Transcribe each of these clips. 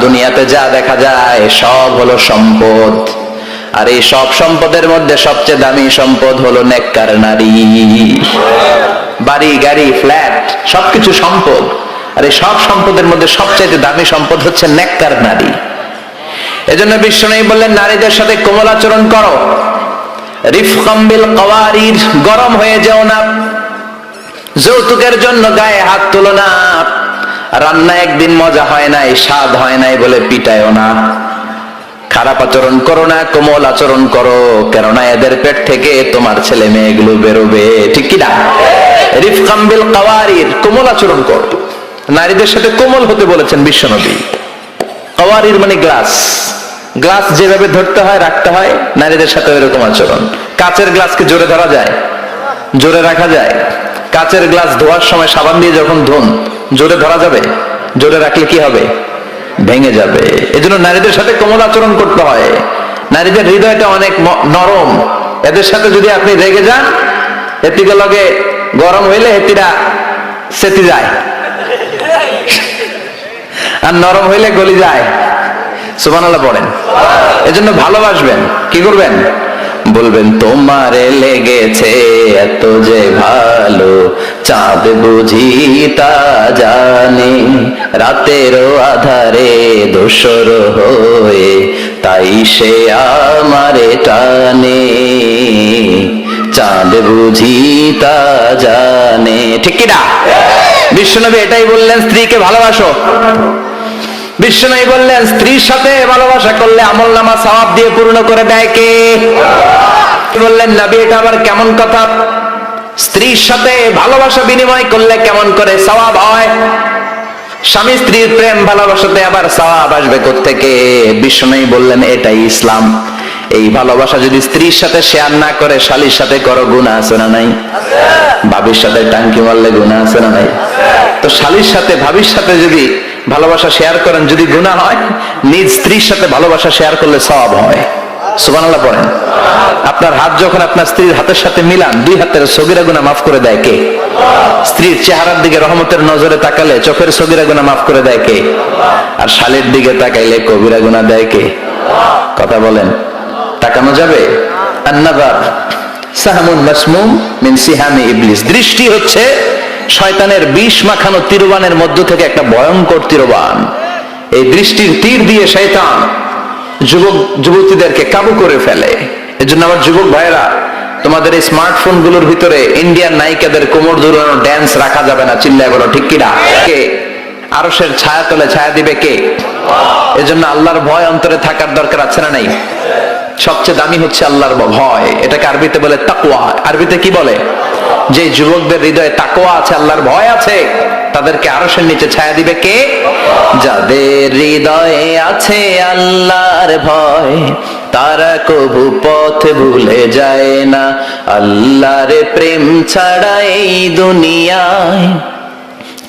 দুনিয়াতে যা দেখা যায়, সব হলো সম্পদ। আর এই সব সম্পদের মধ্যে সবচেয়ে দামি সম্পদ হলো নেককার নারী। বাড়ি, গাড়ি, ফ্ল্যাট, সবকিছু সম্পদ। আর এই সব সম্পদের মধ্যে সবচেয়ে দামি সম্পদ হচ্ছে নেককার নারী। এজন্য বিশ্বনবী বললেন, নারীদের সাথে কোমল আচরণ করো। রিফকাম বিল কওয়ারির, গরম হয়ে যাও না। যৌতুকের জন্য গায়ে হাত তুলো না। রান্না একদিন মজা হয় নাই, স্বাদ হয় নাই বলে পিটায়ও না। খারাপ আচরণ করো না, কোমল আচরণ করো, কেননা এদের পেট থেকে তোমার ছেলে মেয়েগুলো বেরোবে। ঠিক কি না? রিফকাম বিল কাওয়ারির কোমল আচরণ করো। নারীদের সাথে কোমল হতে বলেছেন বিশ্ব বিশ্বনবী। কাওয়ারির মানে গ্লাস। গ্লাস যেভাবে ধরতে হয়, রাখতে হয়, নারীদের সাথে এরকম আচরণ। কাচের গ্লাসকে জোরে ধরা যায়। জোরে রাখা যায়। কাচের গ্লাস ধোয়ার সময় সাবান দিয়ে যখন ধুন, জোরে ধরা যাবে? জোরে রাখলে কি হবে? ভেঙে যাবে। এজন্য নারীদের সাথে কোমল আচরণ করতে হয়। নারীদের হৃদয়টা অনেক নরম। এদের সাথে যদি আপনি রেগে যান এতিকে লগে গরম হইলে এতিরা সেতি যায়। আর নরম হইলে গলি যায়। সুবহানাল্লাহ পড়েন এজন্য ভালোবাসবেন। কি করবেন? বলবেন, তোমারে লেগেছে এত যে ভালো চাঁদ বুঝি তা জানে। রাতেরও আধারে দোসর হয়ে তাই সে আমারে টানে। চাঁদ বুঝি তা জানে। ঠিক কিনা? বিশ্বনবী এটাই বললেন, স্ত্রীকে ভালোবাসো। বিশ্বনবী বললেন, স্ত্রীর সাথে ভালোবাসা করলে আমল নামা সওয়াব দিয়ে পূর্ণ করে দেয় কে? বললেন, নবী, এটা আবার কেমন কথা? স্ত্রীর সাথে ভালোবাসা বিনিময় করলে কেমন করে সওয়াব হয়? স্বামী স্ত্রীর প্রেম, ভালোবাসাতে আবার সওয়াব আসবে থেকে বিষ্ণুই বললেন, এটাই ইসলাম। এই ভালোবাসা যদি স্ত্রীর সাথে শেয়ার না করে, শালির সাথে করো গুণা আছে না নাই? ভাবির সাথে টাঙ্কি মারলে গুণা আছে না নাই? তো শালির সাথে, ভাবির সাথে যদি ভালোবাসা শেয়ার করেন, যদি গুণা হয়, নিজ স্ত্রীর সাথে ভালোবাসা শেয়ার করলে সওয়াব হয়। সুবহানাল্লাহ পড়েন। আপনার হাত যখন আপনার স্ত্রীর হাতের সাথে মিলান, দুই হাতের সগিরা গুণা মাফ করে দেয় কে? স্ত্রীর চেহারার দিকে রহমতের নজরে তাকালে চোখের সগিরা গুণা মাফ করে দেয় কে? আর শালের দিকে তাকাইলে কবিরা গুণা দেয় কে? কথা বলেন। তাকানো যাবে? আন্নাবার সাহামুন মাসমুম মিন সিহামি ইবলিস। দৃষ্টি হচ্ছে শয়তানের বিষ মাখানো তিরবানের মধ্য থেকে একটা ভয়ঙ্কর তিরবান। এই দৃষ্টির তীর দিয়ে শয়তান যুবক, যুবতীদেরকে কাবু করে ফেলে। এজন্য আমার যুবক ভাইয়েরা, তোমাদের এই স্মার্টফোনগুলোর ভিতরে ইন্ডিয়ান নায়িকাদের কোমর দুলানো ড্যান্স রাখা যাবে না, চিল্লায় বলো, ঠিক কিনা? কে? আরসের ছায়া তলে ছায়া দিবে কে? এজন্য আল্লাহর ভয় অন্তরে থাকার দরকার আছে না নাই? সবচেয়ে দামি হচ্ছে আল্লাহর ভয়। এটাকে আরবিতে বলে তাকুয়া আরবিতে কি বলে? যে যুবকদের হৃদয়ে তাকুয়া আছে, আল্লাহর ভয় আছে, তাদেরকে আরশের নিচে ছায়া দিবে কে? যাদের হৃদয়ে আছে আল্লাহর ভয়, তারা কবু পথ ভুলে যায় না। আল্লাহর প্রেম ছাড়া এই দুনিয়ায়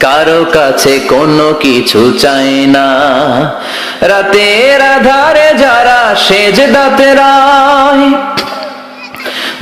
কারও কাছে কোনো কিছু চায় না। রাতের আধারে যারা সেজ দাতে রায়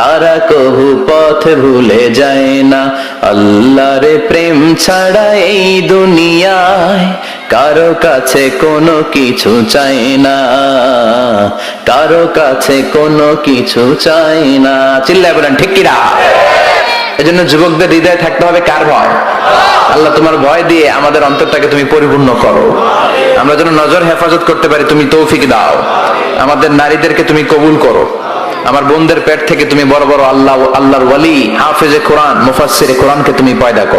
তারা কহু পথ ভুলে যায় না। আল্লাহর প্রেম ছাড়া এই দুনিয়ায় কারও কাছে কোনো কিছু চাই না। কারও কাছে কোনো কিছু চাই না। চিল্লায় বলেন, ঠিক কিনা? এজন্য যুবকদের হৃদয়ে থাকতে হবে কার ভয়? আল্লাহ তোমার ভয় দিয়ে আমাদের অন্তরটাকে তুমি পরিপূর্ণ করো। আমরা যেন নজর হেফাজত করতে পারি, তুমি তৌফিক দাও। আমাদের নারীদেরকে তুমি কবুল করো। আমার বোনদের পেট থেকে তুমি বড় বড় আল্লাহ আল্লাহর ওয়ালি, হাফেজে কোরআন মুফাসের কোরআনকে তুমি পয়দা করো।